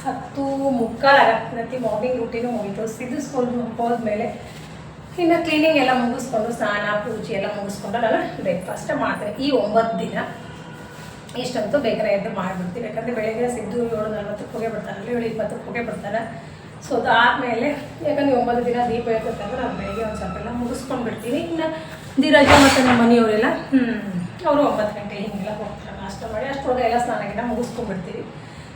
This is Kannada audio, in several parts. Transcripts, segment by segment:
ಹತ್ತು ಮುಕ್ಕಾಲು ಆಗತ್ತಿ. ಮಾರ್ನಿಂಗ್ ರೂಟೀನು ಸಿದ್ದು ಸಿದ್ಧಿಸ್ಕೊಂಡು ಹೋದ್ಮೇಲೆ ಇನ್ನು ಕ್ಲೀನಿಂಗ್ ಎಲ್ಲ ಮುಗಿಸ್ಕೊಂಡು ಸ್ನಾನ, ಪೂಜೆ ಎಲ್ಲ ಮುಗಿಸ್ಕೊಂಡು ನಾನು ಬ್ರೇಕ್ಫಾಸ್ಟ್ ಮಾಡ್ತೀನಿ. ಈ ಒಂಬತ್ತು ದಿನ ಇಷ್ಟಂತೂ ಬೇಗನೆ ಎದ್ದು ಮಾಡಿಬಿಡ್ತೀನಿ. ಯಾಕಂದರೆ ಬೆಳಗ್ಗೆ ಸಿದ್ದು ಏಳು ನಲ್ವತ್ತಕ್ಕೆ ಹೋಗೇ ಬರ್ತಾರಲ್ಲ ಏಳು ಇಪ್ಪತ್ತಕ್ಕೆ ಹೋಗೇ ಬಿಡ್ತಾರೆ ಸೊ ಅದಾದಮೇಲೆ ಯಾಕಂದರೆ ಒಂಬತ್ತು ದಿನ ದೀಪ ಇರ್ತಂದ್ರೆ ನಾನು ಬೆಳಗ್ಗೆ ಒಂದು ಸ್ವಲ್ಪ ಎಲ್ಲ ಮುಗಿಸ್ಕೊಂಡು ಬಿಡ್ತೀನಿ ಇನ್ನು ದಿರಾಜ ಮತ್ತು ನಮ್ಮ ಮನೆಯವರೆಲ್ಲ ಅವರು ಒಂಬತ್ತು ಗಂಟೆ ಹಿಂಗೆಲ್ಲ ಹೋಗ್ತಾರೆ. ನಾಷ್ಟ ಮಾಡಿ ಅಷ್ಟೊಳಗೆ ಎಲ್ಲ ಸ್ನಾನ ಗಿಡ ಮುಗಿಸ್ಕೊಂಡ್ಬಿಡ್ತೀವಿ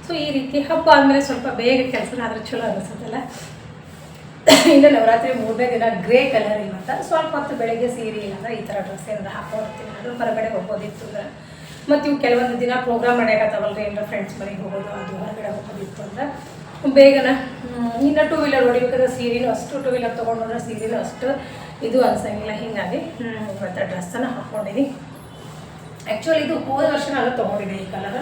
ಸೊ ಈ ರೀತಿ ಹಬ್ಬ ಆದಮೇಲೆ ಸ್ವಲ್ಪ ಬೇಗ ಕೆಲಸ ಆದರೆ ಚಲೋ ಅನಿಸುತ್ತಲ್ಲ. ಇನ್ನು ನವರಾತ್ರಿ ಮೂರನೇ ದಿನ ಗ್ರೇ ಕಲರ್ ಇವತ್ತು ಸ್ವಲ್ಪ ಹೊತ್ತು ಬೆಳಗ್ಗೆ ಸೀರೆ ಇಲ್ಲಾಂದ್ರೆ ಈ ಥರ ಡ್ರೆಸ್ ಏನಾದ್ರು ಹಾಕೊಂಡಿರ್ತೀನಿ ಅದು ಹೊರಗಡೆ ಹೋಗೋದಿತ್ತು ಅಂದ್ರೆ. ಮತ್ತು ಇವು ಕೆಲವೊಂದು ದಿನ ಪ್ರೋಗ್ರಾಮ್ ನಡೆಯಕತ್ತಾವಲ್ರಿ, ಏನಾರ ಫ್ರೆಂಡ್ಸ್ ಮನೆಗೆ ಹೋಗೋದು, ಅದು ಹೊರಗಡೆ ಹೋಗೋದಿತ್ತು ಅಂದ್ರೆ. ಬೇಗನ ಇನ್ನು ಟೂ ವೀಲರ್ ಹೊಡಿಬೇಕಾದ್ರೆ ಸೀರೆನೂ ಅಷ್ಟು ಟೂ ವೀಲರ್ ತೊಗೊಂಡ್ರೆ ಸೀರೆನೂ ಅಷ್ಟು ಇದು ಅನ್ಸಂಗಿಲ್ಲ, ಹಿಂಗಾಗಿ ಇವತ್ತು ಡ್ರೆಸ್ಸನ್ನು ಹಾಕ್ಕೊಂಡಿದ್ದೀನಿ ಆ್ಯಕ್ಚುಲಿ ಇದು ಹೋದ ವರ್ಷ ನಾನು ತೊಗೊಂಡಿದ್ದೆ ಈ ಕಲರ್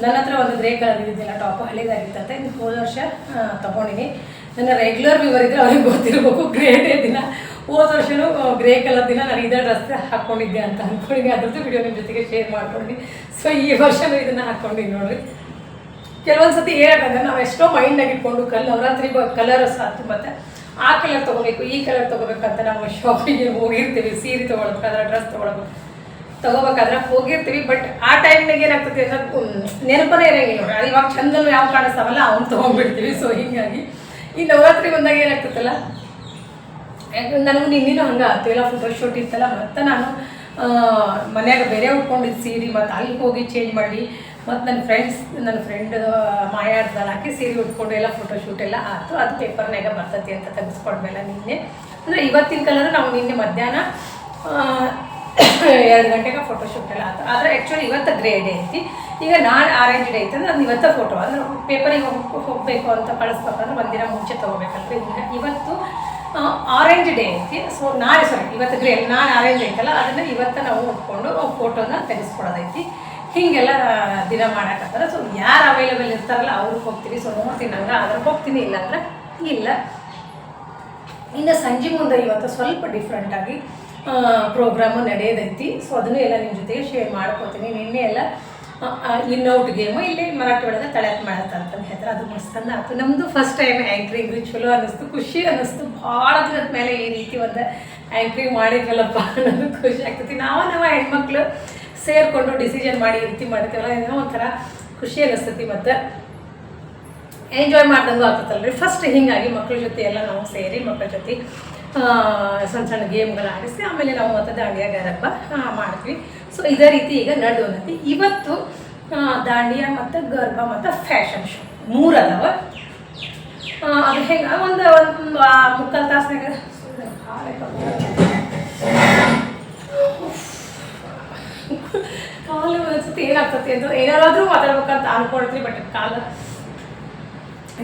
ನನ್ನ ಹತ್ರ ಒಂದು ಗ್ರೇ ಕಲರ್ ಇದ್ದಿದ್ದಿಲ್ಲ ಟಾಪ್ ಹಳೇದಾಗಿತ್ತಂತೆ ಇದು ಹೋದ ವರ್ಷ ತೊಗೊಂಡಿನಿ. ನನ್ನ ರೆಗ್ಯುಲರ್ ವ್ಯೂವರ್ ಇದ್ರೆ ಅವ್ರಿಗೆ ಗೊತ್ತಿರಬೇಕು ಗ್ರೇಟೇ ದಿನ. ಹೋದ ವರ್ಷನೂ ಗ್ರೇ ಕಲರ್ ದಿನ ನಾನು ಇದೇ ಡ್ರೆಸ್ ಹಾಕ್ಕೊಂಡಿದ್ದೆ ಅಂತ ಅಂದ್ಕೊಂಡಿದ್ದೆ ಅದ್ರದ್ದು ವಿಡಿಯೋ ನಿಮ್ಮ ಜೊತೆಗೆ ಶೇರ್ ಮಾಡ್ಕೊಂಡು ಸೊ ಈ ವರ್ಷನೂ ಇದನ್ನು ಹಾಕ್ಕೊಂಡಿನಿ ನೋಡ್ರಿ. ಕೆಲವೊಂದು ಸತಿ ಏನಾಗಂದ್ರೆ ನಾವು ಎಷ್ಟೋ ಮೈಂಡಾಗಿ ಇಟ್ಕೊಂಡು ಕಲ್ ನವರಾತ್ರಿ ಕಲರ್ ಸಾಕು ಮತ್ತು ಆ ಕಲರ್ ತೊಗೋಬೇಕು, ಈ ಕಲರ್ ತೊಗೋಬೇಕಂತ ನಾವು ಶಾಪಿಂಗ್ ಹೋಗಿರ್ತೀವಿ. ಸೀರೆ ತೊಗೊಳ್ಬೇಕಾದ್ರೆ ಡ್ರೆಸ್ ತೊಗೊಳ್ಬೇಕು. ತಗೋಬೇಕಾದ್ರೆ ಹೋಗಿರ್ತೀವಿ ಬಟ್ ಆ ಟೈಮ್ನಾಗ ಏನಾಗ್ತದೆ ಹ್ಮ್, ನೆನಪನೇ ಇರಂಗಿಲ್ಲ ನೋಡಿ ಇವಾಗ ಚಂದನು ಯಾವ ಕಾಣಿಸ್ತಾವಲ್ಲ ಅವ್ನು ತೊಗೊಂಡ್ಬಿಡ್ತೀವಿ. ಸೊ ಹೀಗಾಗಿ ಈ ನವರಾತ್ರಿ ಬಂದಾಗ ಏನಾಗ್ತದಲ್ಲ ನನಗೂ ಹಂಗ ಹಂಗೆ ಆಯ್ತು ಎಲ್ಲ ಫೋಟೋಶೂಟ್ ಇತ್ತಲ್ಲ ಮತ್ತೆ ನಾನು ಮನ್ಯಾಗ ಬೇರೆ ಉಟ್ಕೊಂಡಿದ್ದು ಸೀರೆ ಮತ್ತು ಅಲ್ಲಿ ಹೋಗಿ ಚೇಂಜ್ ಮಾಡಿ ಮತ್ತು ನನ್ನ ಫ್ರೆಂಡ್ಸ್ ನನ್ನ ಫ್ರೆಂಡ್ ಮಾಯಾಡ್ದಲ್ಲ ಹಾಕಿ ಸೀರೆ ಉಟ್ಕೊಂಡು ಎಲ್ಲ ಫೋಟೋಶೂಟ್ ಎಲ್ಲ ಆಯ್ತು ಅದು ಪೇಪರ್ನಾಗ ಬರ್ತೈತಿ ಅಂತ ತೆಗೆಸ್ಕೊಂಡ್ಮೇಲೆ ನಿನ್ನೆ. ಅಂದರೆ ಇವತ್ತಿನ ಕಲರ್ ನಾವು ನಿನ್ನೆ ಮಧ್ಯಾಹ್ನ ಎರಡು ಗಂಟೆಗೆ ಫೋಟೋಶೂಟ್ ಎಲ್ಲ ಆಯ್ತು. ಆದರೆ ಆ್ಯಕ್ಚುಲಿ ಇವತ್ತು ಗ್ರೇ ಡೇ ಐತಿ. ಈಗ ನಾನು ಆರೆಂಜ್ ಡೇ ಐತೆ ಅಂದ್ರೆ ಅದು ಇವತ್ತು ಫೋಟೋ ಅಂದ್ರೆ ಪೇಪರಿಗೆ ಹೋಗಿ ಹೋಗಬೇಕು ಅಂತ ಕಳಿಸ್ಬೇಕಂದ್ರೆ ಒಂದಿನ ಮುಂಚೆ ತೊಗೋಬೇಕಲ್ರಿ. ಇವತ್ತು ಆರೆಂಜ್ ಡೇ ಐತಿ. ಸೊ ನಾಳೆ ಸಾರಿ ಇವತ್ತು ಗ್ರೇ ನಾನು ಆರೆಂಜ್ ಐತಲ್ಲ, ಅದನ್ನು ಇವತ್ತು ನಾವು ಉಟ್ಕೊಂಡು ಫೋಟೋನ ತೆಗೆಸ್ಕೊಡೋದೈತಿ. ಹೀಗೆಲ್ಲ ದಿನ ಮಾಡೋಕ್ಕಂತಾರೆ ಸೊ ಯಾರು ಅವೈಲೇಬಲ್ ಇರ್ತಾರಲ್ಲ, ಅವ್ರಿಗೆ ಹೋಗ್ತೀನಿ. ಸೊ ನೋಡ್ತೀನಿ ಅಂದ್ರೆ ಅದ್ರಿಗೆ ಹೋಗ್ತೀನಿ ಇಲ್ಲಾಂದ್ರೆ ಇಲ್ಲ. ಇನ್ನು ಸಂಜೆ ಮುಂದೆ ಇವತ್ತು ಸ್ವಲ್ಪ ಡಿಫ್ರೆಂಟಾಗಿ ಪ್ರೋಗ್ರಾಮು ನಡೆಯೋದೈತಿ. ಸೊ ಅದನ್ನು ಎಲ್ಲ ನಿಮ್ಮ ಜೊತೆಗೆ ಶೇರ್ ಮಾಡ್ಕೊತೀನಿ. ನಿನ್ನೆ ಎಲ್ಲ ಇನ್ನೌಟ್ ಗೇಮು ಇಲ್ಲಿ ಮರಾಠಿ ಒಳಗೆ ತಳಕ್ ಮಾಡತ್ತ ಅಂತಂದು ಹೇಳ್ತಾರೆ. ಅದು ಮಸ್ತ್ ಅಂದ ಆಯ್ತು ನಮ್ಮದು ಫಸ್ಟ್ ಟೈಮ್ ಆ್ಯಂಕ್ರಿಂಗ್ ಚಲೋ ಅನ್ನಿಸ್ತು, ಖುಷಿ ಅನ್ನಿಸ್ತು. ಭಾಳ ದಿನದ ಮೇಲೆ ಈ ರೀತಿ ಒಂದು ಆ್ಯಂಕ್ರಿಂಗ್ ಮಾಡಿದ್ವಲ್ಲಪ್ಪ. ಅನ್ನೋದು ಖುಷಿ ಆಗ್ತೈತಿ. ನಾವು ನಾವು ಹೆಣ್ಮಕ್ಳು ಸೇರಿಕೊಂಡು ಡಿಸಿಷನ್ ಮಾಡಿ ಈ ರೀತಿ ಮಾಡ್ತೀವಲ್ಲ ಏನೋ ಒಂಥರ ಖುಷಿ ಅನ್ನಿಸ್ತೈತಿ ಮತ್ತು ಎಂಜಾಯ್ ಮಾಡ್ದಂಗೂ ರೀ ಫಸ್ಟ್ ಹೀಗಾಗಿ ಮಕ್ಕಳ ಜೊತೆ ಎಲ್ಲ ನಾವು ಸೇರಿ ಮಕ್ಕಳ ಜೊತೆ ಸಣ್ಣ ಸಣ್ಣ ಗೇಮ್ಗಳು ಆಡಿಸಿ ಆಮೇಲೆ ನಾವು ಮತ್ತೆ ದಾಂಡಿಯ ಆ, ಮಾಡ್ತೀವಿ. ಸೊ ಇದೇ ರೀತಿ ಈಗ ನಡೆದು ಬಂದೈತಿ ಇವತ್ತು ದಾಂಡಿಯಾ ಮತ್ತು ಗರ್ಭ ಮತ್ತು ಫ್ಯಾಷನ್ ಶೋ. ಮೂರು ಅದಾವ. ಅದು ಹೆಂಗೆ ಒಂದು ಒಂದು ಮುಕ್ಕಾಲು ತಾಸ್ನಾಗ. ಕಾಲು ಒಂದ್ಸತಿ ಏನಾಗ್ತತಿ ಅಂತ ಏನಾದ್ರೂ ಮಾತಾಡ್ಬೇಕಂತ ಅನ್ಕೊಳ್ತೀವಿ ಬಟ್ ಕಾಲು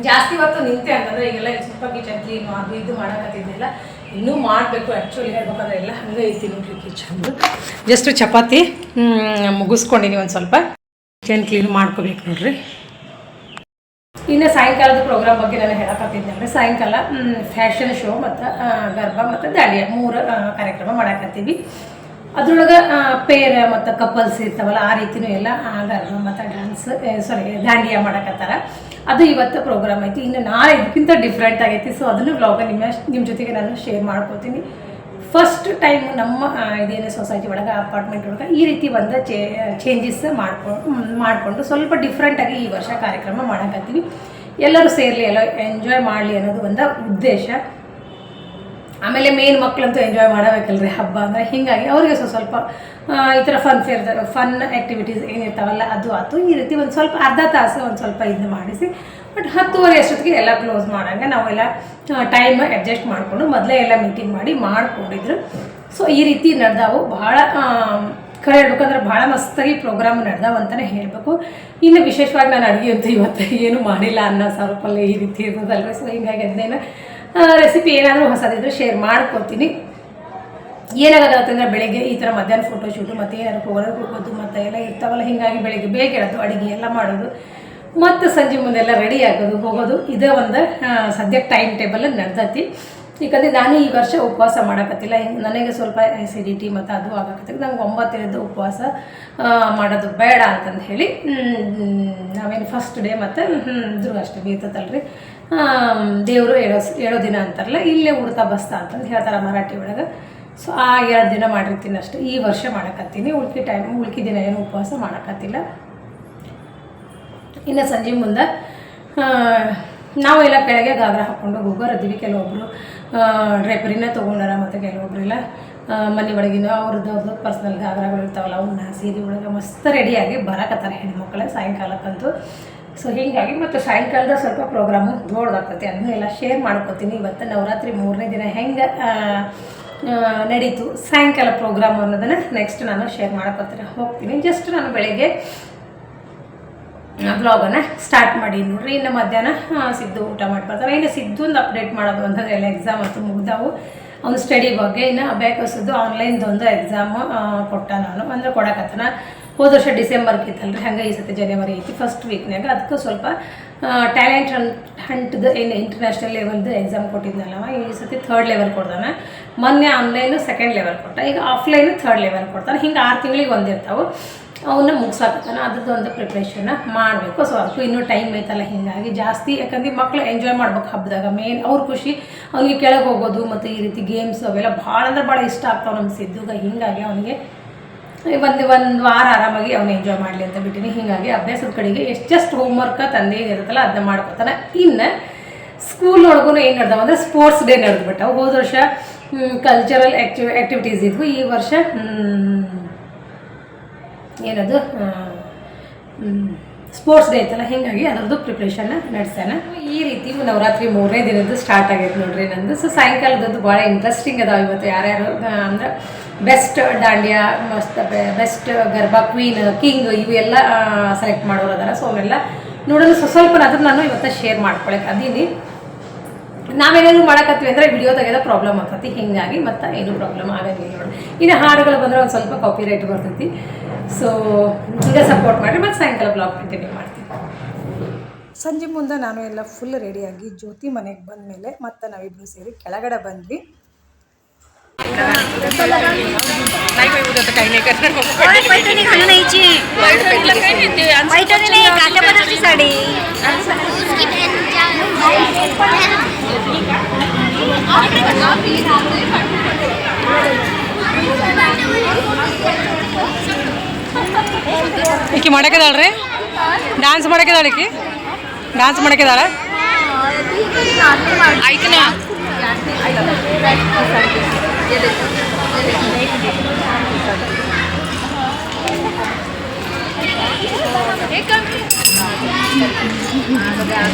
ಜಾಸ್ತಿ ಹೊತ್ತು ನಿಂತೆ ಅಂತಂದ್ರೆ ಈಗೆಲ್ಲ ಸ್ವಲ್ಪ ಕಿಚನ್ ಕ್ಲೀನು ಅದು ಇದು ಮಾಡೋಕತ್ತಿದ್ದಿಲ್ಲ ಇನ್ನೂ ಮಾಡಬೇಕು ಆ್ಯಕ್ಚುಲಿ ಹೇಳ್ಬೇಕಂದ್ರೆ ಎಲ್ಲ ಹಂಗೆ ಐತಿ ನೋಡ್ರಿ ಕಿಚನ್ ಜಸ್ಟ್ ಚಪಾತಿ ಮುಗಿಸ್ಕೊಂಡಿನಿ ಒಂದು ಸ್ವಲ್ಪ. ಕಿಚನ್ ಕ್ಲೀನ್ ಮಾಡ್ಕೋಬೇಕು ನೋಡ್ರಿ. ಇನ್ನು ಸಾಯಂಕಾಲದ ಪ್ರೋಗ್ರಾಮ್ ಬಗ್ಗೆ ನಾನು ಹೇಳಕತ್ತಿದ್ದೆ ಅಂದರೆ ಸಾಯಂಕಾಲ ಫ್ಯಾಷನ್ ಶೋ ಮತ್ತು ಗರ್ಭ ಮತ್ತು ದಾಳಿಯ ಮೂರು ಕಾರ್ಯಕ್ರಮ ಮಾಡಾಕತ್ತೀವಿ. ಅದ್ರೊಳಗೆ ಪೇರ್ ಮತ್ತು ಕಪಲ್ಸ್ ಇರ್ತಾವಲ್ಲ ಆ ರೀತಿಯೂ ಎಲ್ಲ ಗರ್ಭ ಮತ್ತು ಡ್ಯಾನ್ಸ್ ಸಾರಿ ದಾಂಡಿಯಾ ಮಾಡಕತ್ತಾರ. ಅದು ಇವತ್ತು ಪ್ರೋಗ್ರಾಮ್ ಐತಿ ಇನ್ನು ನಾಳೆ ಇದಕ್ಕಿಂತ ಡಿಫ್ರೆಂಟ್ ಆಗೈತಿ. ಸೊ ಅದನ್ನು ವ್ಲಾಗ ನಿಮ್ಮ ನಿಮ್ಮ ಜೊತೆಗೆ ನಾನು ಶೇರ್ ಮಾಡ್ಕೋತೀನಿ. ಫಸ್ಟ್ ಟೈಮ್ ನಮ್ಮ ಇದೇನು ಸೊಸೈಟಿ ಒಳಗೆ ಅಪಾರ್ಟ್ಮೆಂಟ್ ಒಳಗೆ ಈ ರೀತಿ ಒಂದು ಚೇ ಚೇಂಜಸ್ ಮಾಡ್ಕೊಂಡು ಮಾಡಿಕೊಂಡು ಸ್ವಲ್ಪ ಡಿಫ್ರೆಂಟಾಗಿ ಈ ವರ್ಷ ಕಾರ್ಯಕ್ರಮ ಮಾಡಕತ್ತೀವಿ ಎಲ್ಲರೂ ಸೇರಲಿ, ಎಲ್ಲ ಎಂಜಾಯ್ ಮಾಡಲಿ ಅನ್ನೋದು ಒಂದು ಉದ್ದೇಶ. ಆಮೇಲೆ ಮೇನ್ ಮಕ್ಕಳಂತೂ ಎಂಜಾಯ್ ಮಾಡಬೇಕಲ್ರಿ ಹಬ್ಬ ಅಂದರೆ ಹೀಗಾಗಿ ಅವರಿಗೆ ಸ್ವಲ್ಪ ಸ್ವಲ್ಪ ಈ ಥರ ಫನ್ ಫೇರ್ ಫನ್ ಆ್ಯಕ್ಟಿವಿಟೀಸ್ ಏನಿರ್ತಾವಲ್ಲ ಅದು ಅದು ಈ ರೀತಿ ಒಂದು ಸ್ವಲ್ಪ ಅರ್ಧ ತಾಸು ಒಂದು ಸ್ವಲ್ಪ ಇದನ್ನ ಮಾಡಿಸಿ ಬಟ್ ಹತ್ತುವರೆ ಅಷ್ಟೊತ್ತಿಗೆ ಎಲ್ಲ ಕ್ಲೋಸ್ ಮಾಡೋಂಗೆ ನಾವೆಲ್ಲ ಟೈಮ್ ಅಡ್ಜಸ್ಟ್ ಮಾಡಿಕೊಂಡು ಮೊದಲೇ ಎಲ್ಲ ಮೀಟಿಂಗ್ ಮಾಡಿ ಮಾಡಿಕೊಂಡಿದ್ರು. ಸೊ ಈ ರೀತಿ ನಡೆದಾವು. ಭಾಳ ಕರೆ ಹೇಳ್ಬೇಕಂದ್ರೆ ಭಾಳ ಮಸ್ತಾಗಿ ಪ್ರೋಗ್ರಾಮ್ ನಡೆದಾವ ಅಂತಲೇ ಹೇಳಬೇಕು. ಇನ್ನು ವಿಶೇಷವಾಗಿ ನಾನು ಅಡುಗೆ ಅಂತೂ ಇವತ್ತು ಏನು ಮಾಡಿಲ್ಲ ಅನ್ನ ಸಾರು ಪಲ್ಯ ಈ ರೀತಿ ಇರೋದಲ್ರಿ. ಸೊ ಹಿಂಗಾಗಿ ಅದನ್ನೇನು ರೆಸಿಪಿ ಏನಾದರೂ ಹೊಸದಿದ್ದರೆ ಶೇರ್ ಮಾಡ್ಕೊತೀನಿ ಏನಾಗುತ್ತೆ ಬೆಳಗ್ಗೆ ಈ ಥರ ಮಧ್ಯಾಹ್ನ ಫೋಟೋ ಶೂಟು ಮತ್ತು ಏನಾದ್ರು ಹೋಗೋದು ಹೋಗೋದು, ಮತ್ತು ಎಲ್ಲ ಇರ್ತಾವಲ್ಲ, ಹೀಗಾಗಿ ಬೆಳಗ್ಗೆ ಬೇಗ ಹೇಳೋದು ಅಡುಗೆ ಎಲ್ಲ ಮಾಡೋದು. ಮತ್ತು ಸಂಜೆ ಮುಂದೆಲ್ಲ ರೆಡಿ ಆಗೋದು, ಹೋಗೋದು. ಇದೇ ಒಂದು ಸದ್ಯಕ್ಕೆ ಟೈಮ್ ಟೇಬಲ್ ನಡ್ದೈತಿ. ಯಾಕಂದರೆ ನಾನು ಈ ವರ್ಷ ಉಪವಾಸ ಮಾಡಕತ್ತಿಲ್ಲ. ನನಗೆ ಸ್ವಲ್ಪ ಎಸಿಡಿಟಿ ಮತ್ತು ಅದು ಆಗಕತ್ತಿಲ್ಲ ನಂಗೆ ಒಂಬತ್ತಿನದ್ದು ಉಪವಾಸ ಮಾಡೋದು ಬೇಡ ಅಂತಂದು ಹೇಳಿ ನಾವೇನು ಫಸ್ಟ್ ಡೇ ಮತ್ತು ದುರ್ಗಾಷ್ಟಮಿ ಇರ್ತದಲ್ರಿ. ದೇವರು ಏಳೋ ಏಳೋ ದಿನ ಅಂತಾರಲ್ಲ, ಇಲ್ಲೇ ಉಡ್ತಾ ಬಸ್ತಾ ಅಂತಂದು ಹೇಳ್ತಾರೆ ಮರಾಠಿ ಒಳಗೆ. ಸೊ ಆ ಎರಡು ದಿನ ಮಾಡಿರ್ತೀನಿ ಅಷ್ಟೇ. ಈ ವರ್ಷ ಮಾಡಕತ್ತೀನಿ. ಉಳ್ಕಿ ಟೈಮ್ ಉಳ್ಕಿ ದಿನ ಏನು ಉಪವಾಸ ಮಾಡಕತ್ತಿಲ್ಲ. ಇನ್ನು ಸಂಜೆ ಮುಂದೆ ನಾವೆಲ್ಲ ಕೆಳಗೆ ಗಾಗ್ರ ಹಾಕ್ಕೊಂಡು ಹೋಗೋರದ್ದೀವಿ ಕೆಲವೊಬ್ಬರು ಡ್ರೈಪರಿನ ತೊಗೊಂಡಾರ ಮತ್ತು ಕೆಲವೊಬ್ಬರೆಲ್ಲ ಮನೆ ಒಳಗಿನ ಅವ್ರದ್ದು ಅವ್ರದ್ದು ಪರ್ಸ್ನಲ್ ಗಾಗ್ರಗಳು ಇರ್ತಾವಲ್ಲ ಅವನ್ನ ಸೀರೆ ಒಳಗೆ ಮಸ್ತ್ ರೆಡಿಯಾಗಿ ಬರಕತ್ತಾರೆ ಹೆಣ್ಮಕ್ಳು ಸಾಯಂಕಾಲಕ್ಕಂತೂ. ಸೊ ಹೀಗಾಗಿ ಮತ್ತು ಸಾಯಂಕಾಲದ ಸ್ವಲ್ಪ ಪ್ರೋಗ್ರಾಮು ದೊಡ್ಡದಾಗ್ತೈತಿ ಅದನ್ನು ಎಲ್ಲ ಶೇರ್ ಮಾಡ್ಕೊತೀನಿ. ಇವತ್ತು ನವರಾತ್ರಿ ಮೂರನೇ ದಿನ ಹೆಂಗೆ ನಡೀತು, ಸಾಯಂಕಾಲ ಪ್ರೋಗ್ರಾಮ್ ಅನ್ನೋದನ್ನು ನೆಕ್ಸ್ಟ್ ನಾನು ಶೇರ್ ಮಾಡ್ಕೊತೀನಿ ಹೋಗ್ತೀನಿ. ಜಸ್ಟ್ ನಾನು ಬೆಳಗ್ಗೆ ಬ್ಲಾಗನ್ನು ಸ್ಟಾರ್ಟ್ ಮಾಡಿ. ನೋಡ್ರಿ, ಇನ್ನು ಮಧ್ಯಾಹ್ನ ಸಿದ್ದು ಊಟ ಮಾಡಿ ಬರ್ತಾರೆ. ಇನ್ನು ಸಿದ್ದು ಒಂದು ಅಪ್ಡೇಟ್ ಮಾಡೋದು ಅಂತಂದ್ರೆ ಎಲ್ಲ ಎಕ್ಸಾಮ್ ಅಂತೂ ಮುಗ್ದಾವು. ಅವ್ನು ಸ್ಟಡಿ ಬಗ್ಗೆ ಇನ್ನು ಅಬ್ಯಾಕಸದ್ದು ಆನ್ಲೈನ್ದೊಂದು ಎಕ್ಸಾಮ್ ಕೊಟ್ಟ ನಾನು. ಅಂದರೆ ಕೊಡಕತ್ತನ. ಹೋದ ವರ್ಷ ಡಿಸೆಂಬರ್ಗೆ ಇತ್ತಲ್ರಿ ಹಂಗೆ ಈ ಸತಿ ಜನವರಿ ಐತಿ ಫಸ್ಟ್ ವೀಕ್ನಾಗ ಅದಕ್ಕೆ ಸ್ವಲ್ಪ ಟ್ಯಾಲೆಂಟ್ ಹಂಟ್ ಹಂಟ್ದು ಏನು ಇಂಟರ್ನ್ಯಾಷನಲ್ ಲೆವೆಲ್ದು ಎಕ್ಸಾಮ್ ಕೊಟ್ಟಿದ್ನಲ್ಲವ, ಈ ಸತಿ ಥರ್ಡ್ ಲೆವೆಲ್ ಕೊಡ್ದಾನೆ. ಮೊನ್ನೆ ಆನ್ಲೈನು ಸೆಕೆಂಡ್ ಲೆವೆಲ್ ಕೊಟ್ಟ. ಈಗ ಆಫ್ಲೈನು ಥರ್ಡ್ ಲೆವೆಲ್ ಕೊಡ್ತಾನೆ. ಹಿಂಗೆ ಆರು ತಿಂಗಳಿಗೆ ಒಂದಿರ್ತಾವೆ. ಅವನ್ನ ಮುಗ್ಸಾಕತ್ತಾನ. ಅದ್ರದ್ದು ಒಂದು ಪ್ರಿಪ್ರೇಷನ್ನ ಮಾಡಬೇಕು. ಸೊ ಅದಕ್ಕೂ ಇನ್ನೂ ಟೈಮ್ ಐತಲ್ಲ ಹೀಗಾಗಿ ಜಾಸ್ತಿ. ಯಾಕಂದ್ರೆ ಮಕ್ಕಳು ಎಂಜಾಯ್ ಮಾಡ್ಬೇಕು ಹಬ್ಬದಾಗ ಮೇನ್ ಅವ್ರ ಖುಷಿ ಅವ್ನಿಗೆ ಕೆಳಗೆ ಹೋಗೋದು, ಮತ್ತು ಈ ರೀತಿ ಗೇಮ್ಸ್ ಅವೆಲ್ಲ ಭಾಳ ಅಂದ್ರೆ ಭಾಳ ಇಷ್ಟ ಆಗ್ತಾವೆ ನಮ್ಮ ಸಿದ್ದುಗ. ಹೀಗಾಗಿ ಅವನಿಗೆ ಒಂದು ಒಂದು ವಾರ ಆರಾಮಾಗಿ ಅವನು ಎಂಜಾಯ್ ಮಾಡಲಿ ಅಂತ ಬಿಟ್ಟಿನಿ. ಹೀಗಾಗಿ ಅಭ್ಯಾಸದ ಕಡೆಗೆ ಎಷ್ಟು ಜಸ್ಟ್ ಹೋಮ್ವರ್ಕ ತಂದೆ ಏನಿರುತ್ತಲ್ಲ ಅದನ್ನ ಮಾಡ್ಕೊತಾನೆ ಇನ್ನು ಸ್ಕೂಲ್ ಒಳಗೂ ಏನು ನಡೆದವ ಅಂದರೆ ಸ್ಪೋರ್ಟ್ಸ್ ಡೇ ನಡೆದ್ಬಿಟ್ಟವು. ಹೋದ ವರ್ಷ ಕಲ್ಚರಲ್ ಆ್ಯಕ್ಟಿವ್ ಆ್ಯಕ್ಟಿವಿಟೀಸ್ ಇದ್ವು. ಈ ವರ್ಷ ಏನದು ಸ್ಪೋರ್ಟ್ಸ್ ಡೇ ಐತಲ್ಲ, ಹೀಗಾಗಿ ಅದರದ್ದು ಪ್ರಿಪ್ರೇಷನ್ನ ನಡೆಸ್ಯಾನ. ಈ ರೀತಿ ನವರಾತ್ರಿ ಮೂರನೇ ದಿನದ್ದು ಸ್ಟಾರ್ಟ್ ಆಗೈತೆ ನೋಡ್ರಿ ನಂದು. ಸೊ ಸಾಯಂಕಾಲದದ್ದು ಭಾಳ ಇಂಟ್ರೆಸ್ಟಿಂಗ್ ಅದಾವೆ ಇವತ್ತು. ಯಾರ್ಯಾರು ಯಾರು ಅಂದ್ರೆ best Dandiya best Garba queen, king ಇವೆಲ್ಲ ಸೆಲೆಕ್ಟ್ ಮಾಡೋರು ಅದರ. ಸೊ ಅವನ್ನೆಲ್ಲ ನೋಡಲು ಅದನ್ನು ನಾನು ಇವತ್ತು ಶೇರ್ ಮಾಡ್ಕೊಳಕ್ಕೆ ಅದೀನಿ. ನಾವೇನಾದ್ರು ಮಾಡಕತ್ತೀವಿ ಅಂದರೆ ವಿಡಿಯೋ ತೆಗೆದ ಪ್ರಾಬ್ಲಮ್ ಆಗ್ತೈತಿ. ಹಿಂಗಾಗಿ ಮತ್ತೆ ಏನು ಪ್ರಾಬ್ಲಮ್ ಆಗಂಗಿಲ್ಲ ನೋಡಿ. ಇನ್ನು ಹಾಡುಗಳು ಬಂದರೆ ಒಂದು ಸ್ವಲ್ಪ ಕಾಪಿ ರೈಟ್ ಬರ್ತೈತಿ. ಸೊ ಈಗ ಸಪೋರ್ಟ್ ಮಾಡಿ ಮತ್ತು ಸಾಯಂಕಾಲ ಬ್ಲಾಗ್ ಕಂಟಿನ್ಯೂ ಮಾಡ್ತೀನಿ. ಸಂಜೆ ಮುಂದೆ ನಾನು ಎಲ್ಲ ಫುಲ್ ರೆಡಿಯಾಗಿ ಜ್ಯೋತಿ ಮನೆಗೆ ಬಂದ ಮೇಲೆ ಮತ್ತೆ ನಾವಿಬ್ಬರು ಸೇರಿ ಕೆಳಗಡೆ ಬಂದ್ವಿ. पैठणी घालून यायची पैठणी नाही काठापदरची साडी ಈಕಿ ಮಾಡಕ್ಕಿದಾಳ್ರಿ ಡ್ಯಾನ್ಸ್ ಮಾಡಕ್ಕಿದಾಳ ಈಕಿ ಡ್ಯಾನ್ಸ್ ಮಾಡಕ್ಕಿದಾಳ